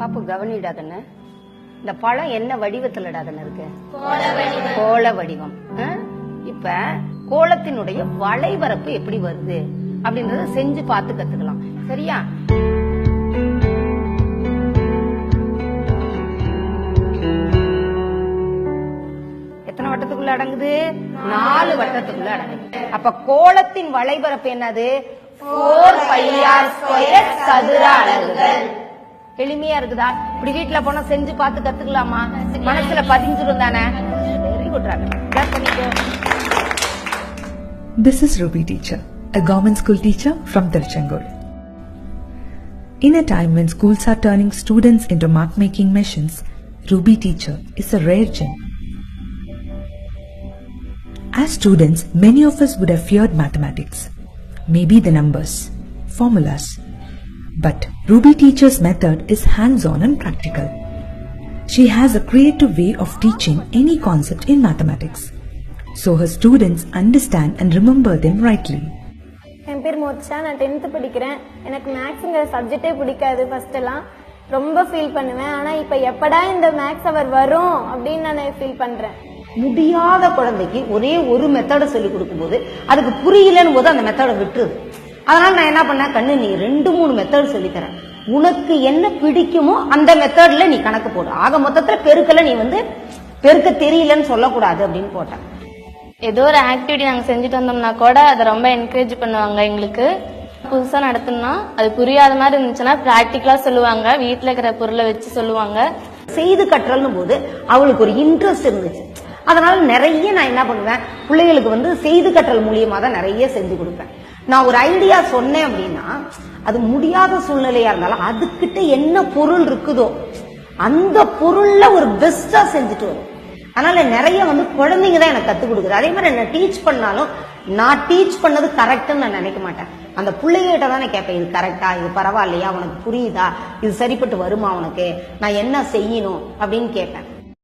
பாப்பு கவனிடாதன்னு இந்த பழம் என்ன வடிவத்துலடாதன்னு இருக்கு? கோள வடிவம்? இப்ப கோலத்தினுடைய வளைவரப்பு எப்படி வருது? அப்படின்றத செஞ்சு பார்த்து கத்துக்கலாம். சரியா? எத்தனை வட்டத்துக்குள்ள அடங்குது? நாலு வட்டத்துக்குள்ள அடங்குது. அப்ப கோலத்தின் வளைபரப்பு என்னது? போர் பையார் ஸ்கொயர் சதுர அலகுகள். எளிமையா இருக்குதா இப்படி வீட்ல போனா செஞ்சு பார்த்து கத்துக்கலாமா மனசுல பதிஞ்சிரும் தானே வெரி குட் ராகவன் பண்ணிக்கோ This is Ruby Teacher, a government school teacher from Tiruchengood. In a time when schools are turning students into mark making machines, Ruby Teacher is a rare gem. As students, many of us would have feared mathematics, maybe the numbers, formulas. But Ruby Teacher's method is hands on and practical. She has a creative way of teaching any concept in mathematics, so her students understand and remember them rightly. என் பேர் மோட்சா. நான் tenth படிக்கிறேன். எனக்கு மேக்ஸுங்கிற சப்ஜெக்டே பிடிக்காது first எல்லாம். ரொம்ப feel பண்ணுவேன். ஆனா இப்ப எப்படா இந்த மேக்ஸ் அவர் வரும் அப்படின்னு நான் ஃபீல் பண்றேன். முடியாத குழந்தைக்கு ஒரே ஒரு மெத்தட சொல்லி கொடுக்கும்போது அதுக்கு புரியலன்னு போது அந்த மெத்தடை விட்டுருது. அதனால நான் என்ன பண்ணேன்? கண்ணு நீ ரெண்டு மூணு மெத்தட் சொல்லி தரேன். உனக்கு என்ன பிடிக்குமோ அந்த மெத்தட்ல நீ கணக்கு போடு. ஆக மொத்தத்துல பெருக்கல நீ வந்து பெருக்க தெரியலன்னு சொல்லக்கூடாது அப்படின்னு போட்டேன். ஏதோ ஒரு ஆக்டிவிட்டி நாங்கள் செஞ்சுட்டு வந்தோம்னா கூட அதை ரொம்ப என்கரேஜ் பண்ணுவாங்க எங்களுக்கு. புதுசாக நடத்தணும்னா அது புரியாத மாதிரி இருந்துச்சுன்னா ப்ராக்டிக்கலாக சொல்லுவாங்க. வீட்டில் இருக்கிற பொருளை வச்சு சொல்லுவாங்க. செய்து கற்றல்னு போது அவளுக்கு ஒரு இன்ட்ரெஸ்ட் இருந்துச்சு. அதனால நிறைய நான் என்ன பண்ணுவேன்? பிள்ளைகளுக்கு வந்து செய்து கற்றல் மூலியமா தான் நிறைய செஞ்சு கொடுப்பேன். நான் ஒரு ஐடியா சொன்னேன் அப்படின்னா அது முடியாத சூழ்நிலையா இருந்தாலும் அதுக்கிட்ட என்ன பொருள் இருக்குதோ அந்த பொருள்ல ஒரு பெஸ்டா செஞ்சுட்டு வரும். அதனால நிறைய வந்து குழந்தைங்க தான் எனக்கு கத்துக் கொடுக்குது. அதே மாதிரி என்ன டீச் பண்ணாலும் நான் டீச் பண்ணது கரெக்ட்னு நான் நினைக்க மாட்டேன். அந்த பிள்ளைகிட்ட தானே கேட்பேன் இது கரெக்டா இது பரவாயில்லையா? உனக்கு புரியுதா? இது சரிப்பட்டு வருமா உனக்கு? நான் என்ன செய்யணும்? அப்படின்னு கேட்பேன்.